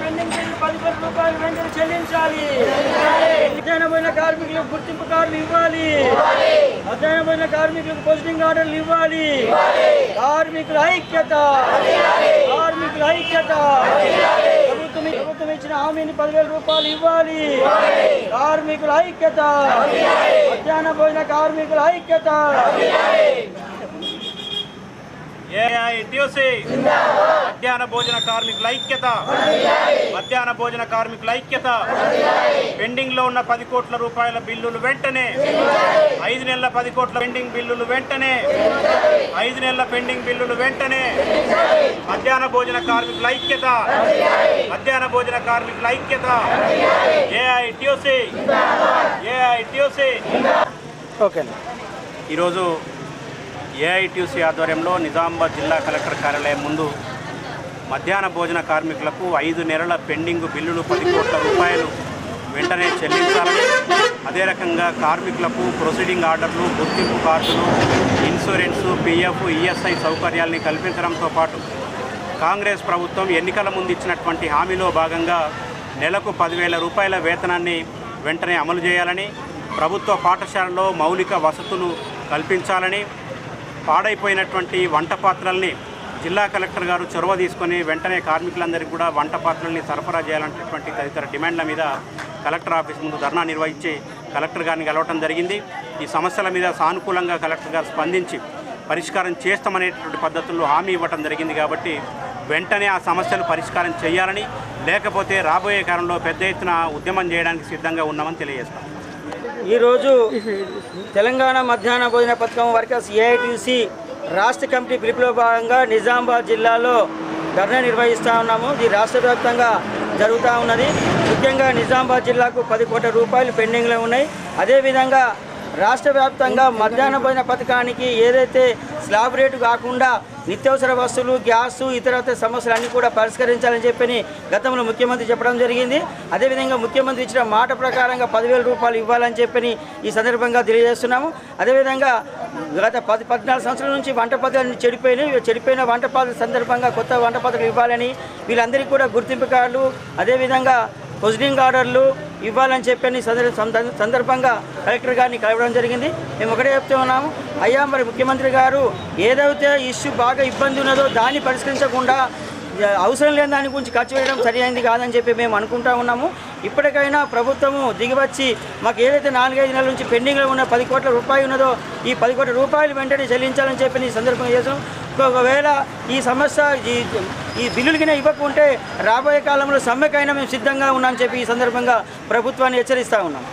Pending పదివేల రూపాయలు వెంటనే చెల్లించాలి అధ్యయనమైన కార్మికులకు గుర్తింపు కార్డులు ఇవ్వాలి. అధ్యయనమైన కార్మికులకు పోస్టింగ్ ఆర్డర్లు ఇవ్వాలి. కార్మికుల ఐక్యత. కార్మికుల ఐక్యత. ప్రభుత్వం ఇచ్చిన హామీని పదివేల రూపాయలు ఇవ్వాలి. కార్మికుల ఐక్యత. మధ్యాహ్న భోజన కార్మికుల ఐక్యత. ఏఐటిసి మధ్యాహ్న భోజన కార్మికుల ఐక్యత. మధ్యాహ్న భోజన కార్మికుల ఐక్యత. పెండింగ్లో ఉన్న పది కోట్ల రూపాయల బిల్లులు వెంటనే. ఐదు నెలల పది కోట్ల పెండింగ్ బిల్లులు వెంటనే. ఐదు నెలల పెండింగ్ బిల్లులు వెంటనే. మధ్యాహ్న భోజన కార్మికుల ఐక్యత. మధ్యాహ్న భోజన కార్మికుల ఐక్యత. ఏఐటిసి ఏఐటిసి ఓకే ఈరోజు ఏఐటీసీ ఆధ్వర్యంలో నిజామాబాద్ జిల్లా కలెక్టర్ కార్యాలయం ముందు మధ్యాహ్న భోజన కార్మికులకు ఐదు నెలల పెండింగ్ బిల్లులు పది కోట్ల రూపాయలు వెంటనే చెల్లించాలని అదే రకంగా కార్మికులకు ప్రొసీడింగ్ ఆర్డర్లు గుర్తింపు కార్డులు ఇన్సూరెన్సు పిఎఫ్ ఈఎస్ఐ సౌకర్యాల్ని కల్పించడంతో పాటు కాంగ్రెస్ ప్రభుత్వం ఎన్నికల ముందు ఇచ్చినటువంటి హామీలో భాగంగా నెలకు పదివేల రూపాయల వేతనాన్ని వెంటనే అమలు చేయాలని ప్రభుత్వ పాఠశాలలో మౌలిక వసతులు కల్పించాలని పాడైపోయినటువంటి వంట పాత్రల్ని జిల్లా కలెక్టర్ గారు చొరవ తీసుకొని వెంటనే కార్మికులందరికీ కూడా వంట పాత్రల్ని సరఫరా చేయాలనేటువంటి తదితర డిమాండ్ల మీద కలెక్టర్ ఆఫీస్ ముందు ధర్నా నిర్వహించి కలెక్టర్ గారిని కలవటం జరిగింది. ఈ సమస్యల మీద సానుకూలంగా కలెక్టర్ గారు స్పందించి పరిష్కారం చేస్తామనేటువంటి పద్ధతుల్లో హామీ ఇవ్వటం జరిగింది కాబట్టి వెంటనే ఆ సమస్యలు పరిష్కారం చేయాలని లేకపోతే రాబోయే కాలంలో పెద్ద ఎత్తున ఉద్యమం చేయడానికి సిద్ధంగా ఉన్నామని తెలియజేస్తాం. ఈరోజు తెలంగాణ మధ్యాహ్న భోజన పథకం వర్కర్స్ ఏఐటీసీ రాష్ట్ర కమిటీ పిలుపులో భాగంగా నిజామాబాద్ జిల్లాలో ధర్నా నిర్వహిస్తూ ఉన్నాము. ఇది రాష్ట్ర వ్యాప్తంగా జరుగుతూ ఉన్నది. ముఖ్యంగా నిజామాబాద్ జిల్లాకు పది కోట్ల రూపాయలు పెండింగ్లో ఉన్నాయి. అదేవిధంగా రాష్ట్ర వ్యాప్తంగా మధ్యాహ్న భోజన పథకానికి ఏదైతే స్లాబ్ రేటు కాకుండా నిత్యావసర వస్తువులు గ్యాస్ ఇతరత్ర సమస్యలు అన్నీ కూడా పరిష్కరించాలని చెప్పని గతంలో ముఖ్యమంత్రి చెప్పడం జరిగింది. అదేవిధంగా ముఖ్యమంత్రి ఇచ్చిన మాట ప్రకారంగా పదివేల రూపాయలు ఇవ్వాలని చెప్పని ఈ సందర్భంగా తెలియజేస్తున్నాము. అదేవిధంగా గత పది పద్నాలుగు సంవత్సరాల నుంచి వంట పద్ధతులు చెడిపోయినాయి. చెడిపోయిన వంట పద్ధతుల సందర్భంగా కొత్త వంట పద్ధతులు ఇవ్వాలని వీళ్ళందరికీ కూడా గుర్తింపు కార్డులు అదేవిధంగా పొజిటింగ్ ఆర్డర్లు ఇవ్వాలని చెప్పని సందర్భంగా కలెక్టర్ గారిని కలవడం జరిగింది. మేము ఒకటే చెప్తూ ఉన్నాము. అయ్యా మరి ముఖ్యమంత్రి గారు ఏదైతే ఇష్యూ బాగా ఇబ్బంది ఉన్నదో దాన్ని పరిష్కరించకుండా అవసరం లేని దాని గురించి ఖర్చు వేయడం సరి అయింది కాదని చెప్పి మేము అనుకుంటా ఉన్నాము. ఇప్పటికైనా ప్రభుత్వము దిగివచ్చి మాకు ఏదైతే నాలుగైదు నెలల నుంచి పెండింగ్లో ఉన్న పది కోట్ల రూపాయలు ఉన్నదో ఈ పది కోట్ల రూపాయలు వెంటనే చెల్లించాలని చెప్పి ఈ సందర్భంగా చేసాం ఒకవేళ ఈ సమస్య ఈ ఈ బిల్లులకినే ఇవ్వకుంటే రాబోయే కాలంలో సమ్మెకైనా మేము సిద్ధంగా ఉన్నామని చెప్పి ఈ సందర్భంగా ప్రభుత్వాన్ని హెచ్చరిస్తూ ఉన్నాం.